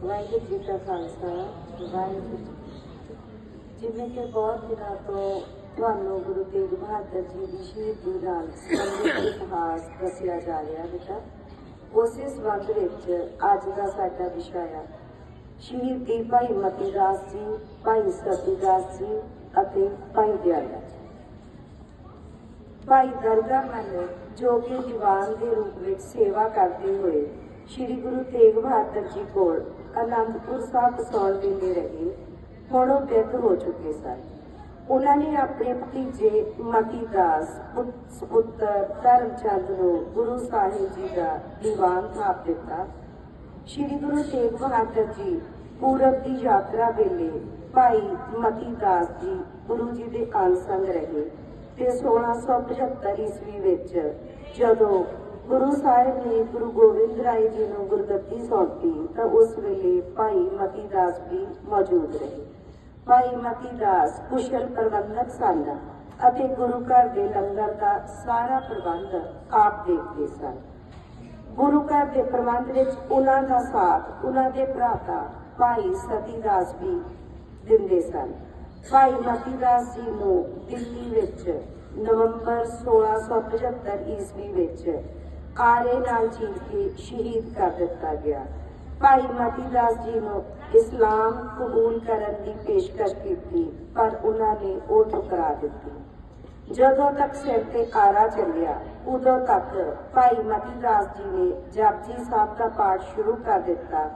ਵਾਹਿਗੁਰੂ ਜੀ ਕਾ ਖਾਲਸਾ ਵਾਹਿਗੁਰੂ ਜੀ ਜਿਵੇਂ ਕਿ ਬਹੁਤ ਦਿਨਾਂ ਤੋਂ ਤੁਹਾਨੂੰ ਗੁਰੂ ਤੇਗ ਬਹਾਦਰ ਜੀ ਦੀ ਸ਼ਹੀਦੀ ਨਾਲ ਸੰਬੰਧਿਤ ਇਤਿਹਾਸ ਦੱਸਿਆ ਜਾ ਰਿਹਾ ਬੇਟਾ ਉਸੇ ਸੰਬੰਧ ਵਿੱਚ ਅੱਜ ਦਾ ਸਾਡਾ ਵਿਸ਼ਾ ਹੈ ਸ਼ਹੀਦੀ ਭਾਈ ਮਤੀ ਦਾਸ ਜੀ ਭਾਈ ਸਤੀ ਦਾਸ ਜੀ ਅਤੇ ਭਾਈ ਦਿਆਲਾ ਜੀ ਭਾਈ ਦਰਗਾ ਮਨ ਜੋ ਕਿ ਜਵਾਨ ਦੇ ਰੂਪ ਵਿੱਚ ਸੇਵਾ ਕਰਦੇ ਹੋਏ ਸ੍ਰੀ ਗੁਰੂ ਤੇਗ ਬਹਾਦਰ ਜੀ ਕੋਲ ਅਨੰਦਪੁਰ ਸਾਹਿਬ ਸੌਣ ਦਿੰਦੇ ਰਹੇ। ਹੁਣ ਉਹ ਬਿਰਧ ਹੋ ਚੁੱਕੇ ਸਨ। ਉਹਨਾਂ ਨੇ ਆਪਣੇ ਭਤੀਜੇ ਮਤੀ ਦਾਸ ਸੁਪੁੱਤਰ ਧਰਮਚੰਦ ਨੂੰ ਗੁਰੂ ਸਾਹਿਬ ਜੀ ਦਾ ਦੀਵਾਨ ਥਾਪ ਦਿੱਤਾ। ਸ਼੍ਰੀ ਗੁਰੂ ਤੇਗ ਬਹਾਦਰ ਜੀ ਪੂਰਬ ਦੀ ਯਾਤਰਾ ਵੇਲੇ ਭਾਈ ਮਤੀ ਦਾਸ ਜੀ ਗੁਰੂ ਜੀ ਦੇ ਅੰਗ ਸੰਗ ਰਹੇ ਤੇ 1675 ਈਸਵੀ ਵਿੱਚ ਜਦੋਂ ਗੁਰੂ ਸਾਹਿਬ ਨੇ ਗੁਰੂ ਗੋਬਿੰਦ ਰਾਏ ਜੀ ਨੂੰ ਗੁਰਗੱਦੀ ਸੌਂਪੀ ਤਾਂ ਉਸ ਵੇਲੇ ਭਾਈ ਮਤੀ ਦਾਸ ਵੀ ਮੌਜੂਦ ਰਹੇ। ਭਾਈ ਮਤੀ ਦਾਸ ਕੁਸ਼ਲ ਪ੍ਰਬੰਧਕ ਸਨ ਅਤੇ ਗੁਰੂ ਘਰ ਦੇ ਲੰਗਰ ਦਾ ਸਾਰਾ ਪ੍ਰਬੰਧ ਆਪ ਦੇਖਦੇ ਸਨ। ਗੁਰੂ ਘਰ ਦੇ ਪ੍ਰਬੰਧ ਵਿੱਚ ਉਹਨਾਂ ਦਾ ਸਾਥ, ਉਹਨਾਂ ਦੇ ਭਰਾਤਾ ਭਾਈ ਸਤੀਦਾਸ ਵੀ ਦਿੰਦੇ ਸਨ। ਭਾਈ ਮਤੀਦਾਸ ਜੀ ਨੂੰ ਦਿੱਲੀ ਵਿੱਚ ਨਵੰਬਰ 1675 ਈਸਵੀ ਵਿੱਚ ਆਰੇ ਨਾਲ ਚੀਰ ਕੇ ਸ਼ਹੀਦ ਕਰ ਦਿੱਤਾ ਗਿਆ। ਭਾਈ ਮਤੀ ਦਾਸ ਜੀ ਨੂੰ ਇਸਲਾਮ ਕਬੂਲ ਕਰਨ ਦੀ ਪੇਸ਼ਕਸ਼ ਕੀਤੀ, ਪਰ ਉਹਨਾਂ ਨੇ ਉਹ ਠੁਕਰਾ ਦਿੱਤੀ। ਜਦੋਂ ਤੱਕ ਸਿਰ ਤੇ ਆਰਾ ਚੱਲਿਆ, ਉਦੋਂ ਤੱਕ ਭਾਈ ਮਤੀ ਦਾਸ ਜੀ ਨੇ ਜਪਜੀ ਸਾਹਿਬ ਦਾ ਪਾਠ ਸ਼ੁਰੂ ਕਰ ਦਿੱਤਾ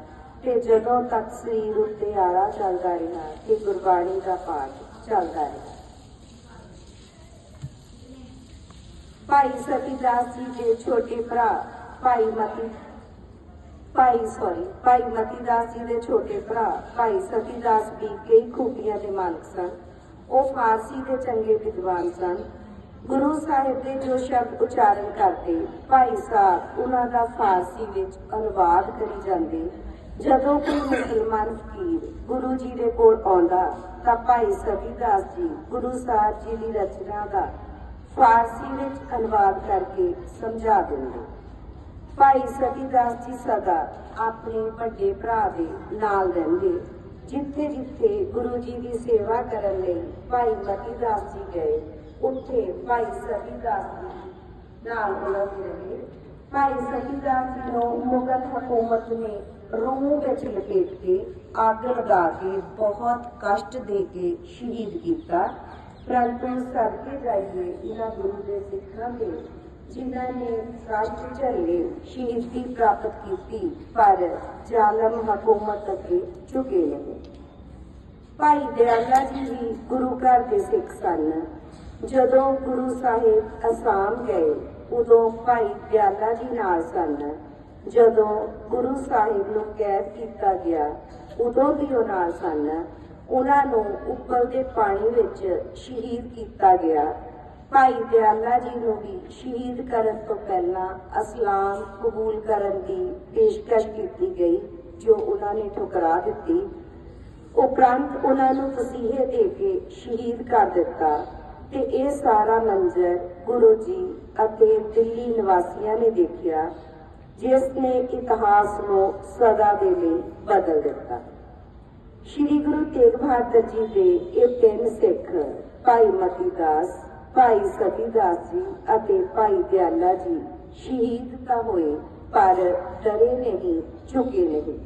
ਤੇ ਜਦੋਂ ਤੱਕ ਸਰੀਰ ਉੱਤੇ ਆਰਾ ਚੱਲਦਾ ਰਿਹਾ, ਤੇ ਗੁਰਬਾਣੀ ਦਾ ਪਾਠ ਚੱਲਦਾ ਰਿਹਾ। ਭਾਈ ਸਤੀਦਾਸ ਜੀ ਦੇ ਛੋਟੇ ਭਰਾ, ਭਾਈ ਮਤੀ, ਭਾਈ ਸੌਰੀ ਭਾਈ ਮਤੀਦਾਸ ਜੀ ਦੇ ਛੋਟੇ ਭਰਾ, ਭਾਈ ਸਤੀਦਾਸ ਵੀ ਕਈ ਖੂਬੀਆਂ ਦੇ ਮਾਲਕ ਸਨ। ਉਹ ਫਾਰਸੀ ਦੇ ਚੰਗੇ ਵਿਦਵਾਨ ਸਨ। ਗੁਰੂ ਸਾਹਿਬ ਦੇ ਜੋ ਸ਼ਬਦ ਉਚਾਰਨ ਕਰਦੇ, ਭਾਈ ਸਾਹਿਬ, ਉਹਨਾਂ ਦਾ ਫਾਰਸੀ ਵਿੱਚ ਅਨੁਵਾਦ ਕਰੀ ਜਾਂਦੇ। ਜਦੋਂ ਕੋਈ ਮੁਸਲਮਾਨ ਫਕੀਰ ਗੁਰੂ ਜੀ ਦੇ ਕੋਲ ਆਉਂਦਾ, ਤਾਂ ਭਾਈ ਸਤੀਦਾਸ ਜੀ ਗੁਰੂ ਸਾਹਿਬ ਜੀ ਦੀ ਰਚਨਾ ਦਾ ਫਾਰਸੀ ਵਿੱਚ ਅਨੁਵਾਦ ਕਰਕੇ ਸਮਝਾ ਦਿੰਦਾ। ਭਾਈ ਸਤੀਦਾਸ ਜੀ ਸਦਾ ਆਪਣੇ ਵੱਡੇ ਭਰਾ ਦੇ ਨਾਲ ਰਹਿੰਦੇ। ਜਿੱਥੇ ਜਿੱਥੇ ਗੁਰੂ ਜੀ ਦੀ ਸੇਵਾ ਕਰਨ ਲਈ ਭਾਈ ਮਤੀਦਾਸ ਜੀ ਗਏ, ਉੱਥੇ ਭਾਈ ਸਤੀਦਾਸ ਜੀ ਨਾਲ ਉਹਨਾਂ ਦੇ ਰਹੇ ਭਾਈ ਸਤੀਦਾਸ ਜੀ ਨੂੰ ਮੁਗਲ ਹਕੂਮਤ ਨੇ ਰੂਹ ਵਿੱਚ ਲਪੇਟ ਕੇ ਅੱਗ ਲਗਾ ਕੇ ਬਹੁਤ ਕਸ਼ਟ ਦੇ ਕੇ ਸ਼ਹੀਦ ਕੀਤਾ। ਪਰੰਤੂ ਸਦਕੇ ਜਾਈਏ ਇਹਨਾਂ ਗੁਰੂ ਦੇ ਸਿੱਖਾਂ ਦੇ, ਜਿਨ੍ਹਾਂ ਨੇ ਕਸ਼ਟ ਝੱਲੇ ਸ਼ਹੀਦੀ ਪ੍ਰਾਪਤ ਕੀਤੀ, ਪਰ ਜ਼ਾਲਮ ਹਕੂਮਤ ਅੱਗੇ ਝੁਕੇ ਨਹੀਂ ਭਾਈ ਦਿਆਲਾ ਜੀ ਵੀ ਗੁਰੂ ਘਰ ਦੇ ਸਿੱਖ ਸਨ। ਜਦੋਂ ਗੁਰੂ ਸਾਹਿਬ ਅਸਾਮ ਗਏ, ਉਦੋਂ ਭਾਈ ਦਿਆਲਾ ਜੀ ਨਾਲ ਸਨ। ਜਦੋਂ ਗੁਰੂ ਸਾਹਿਬ ਨੂੰ ਕੈਦ ਕੀਤਾ ਗਿਆ, ਉਦੋਂ ਵੀ ਉਹ ਨਾਲ ਸਨ। ਉਹਨਾਂ ਨੂੰ ਉਬਲਦੇ ਪਾਣੀ ਵਿੱਚ ਸ਼ਹੀਦ ਕੀਤਾ ਗਿਆ। ਭਾਈ ਦਿਆਲਾ ਜੀ ਨੂੰ ਵੀ ਸ਼ਹੀਦ ਕਰਨ ਤੋਂ ਪਹਿਲਾਂ ਅਸਲਾਮ ਕਬੂਲ ਕਰਨ ਦੀ ਪੇਸ਼ਕਸ਼ ਕੀਤੀ ਗਈ, ਜੋ ਉਹਨਾਂ ਨੇ ਠੁਕਰਾ ਦਿੱਤੀ। ਉਪਰੰਤ ਉਹਨਾਂ ਨੂੰ ਫਸੀਹੇ ਦੇ ਕੇ ਸ਼ਹੀਦ ਕਰ ਦਿੱਤਾ। ਤੇ ਇਹ ਸਾਰਾ ਮੰਜ਼ਰ ਗੁਰੂ ਜੀ ਅਤੇ ਦਿੱਲੀ ਨਿਵਾਸੀਆਂ ਨੇ ਦੇਖਿਆ, ਜਿਸ ਨੇ ਇਤਿਹਾਸ ਨੂੰ ਸਦਾ ਦੇ ਲਈ ਬਦਲ ਦਿੱਤਾ। ਸ਼੍ਰੀ ਗੁਰੂ ਤੇਗ ਬਹਾਦਰ ਜੀ ਦੇ ਇਹ ਤਿੰਨ ਸਿੱਖ, ਭਾਈ ਮਤੀ ਦਾਸ, ਭਾਈ ਸਤੀਦਾਸ ਜੀ ਅਤੇ ਭਾਈ ਦਿਆਲਾ ਜੀ ਸ਼ਹੀਦ ਤਾਂ ਹੋਏ, ਪਰ ਡਰੇ ਨਹੀਂ, ਝੁਕੇ ਨਹੀਂ।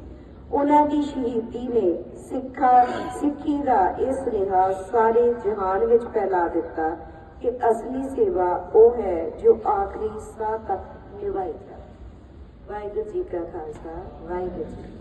ਉਹਨਾਂ ਦੀ ਸ਼ਹੀਦੀ ਨੇ ਸਿੱਖਾਂ, ਸਿੱਖੀ ਦਾ ਇਹ ਸੁਨੇਹਾ ਸਾਰੇ ਜਹਾਨ ਵਿੱਚ ਫੈਲਾ ਦਿੱਤਾ ਕਿ ਅਸਲੀ ਸੇਵਾ ਉਹ ਹੈ ਜੋ ਆਖਰੀ ਸਾਹ ਤੱਕ ਨਿਭਾਈ ਜਾਵੇ। ਵਾਹਿਗੁਰੂ ਜੀ ਕਾ ਖਾਲਸਾ, ਵਾਹਿਗੁਰੂ ਜੀ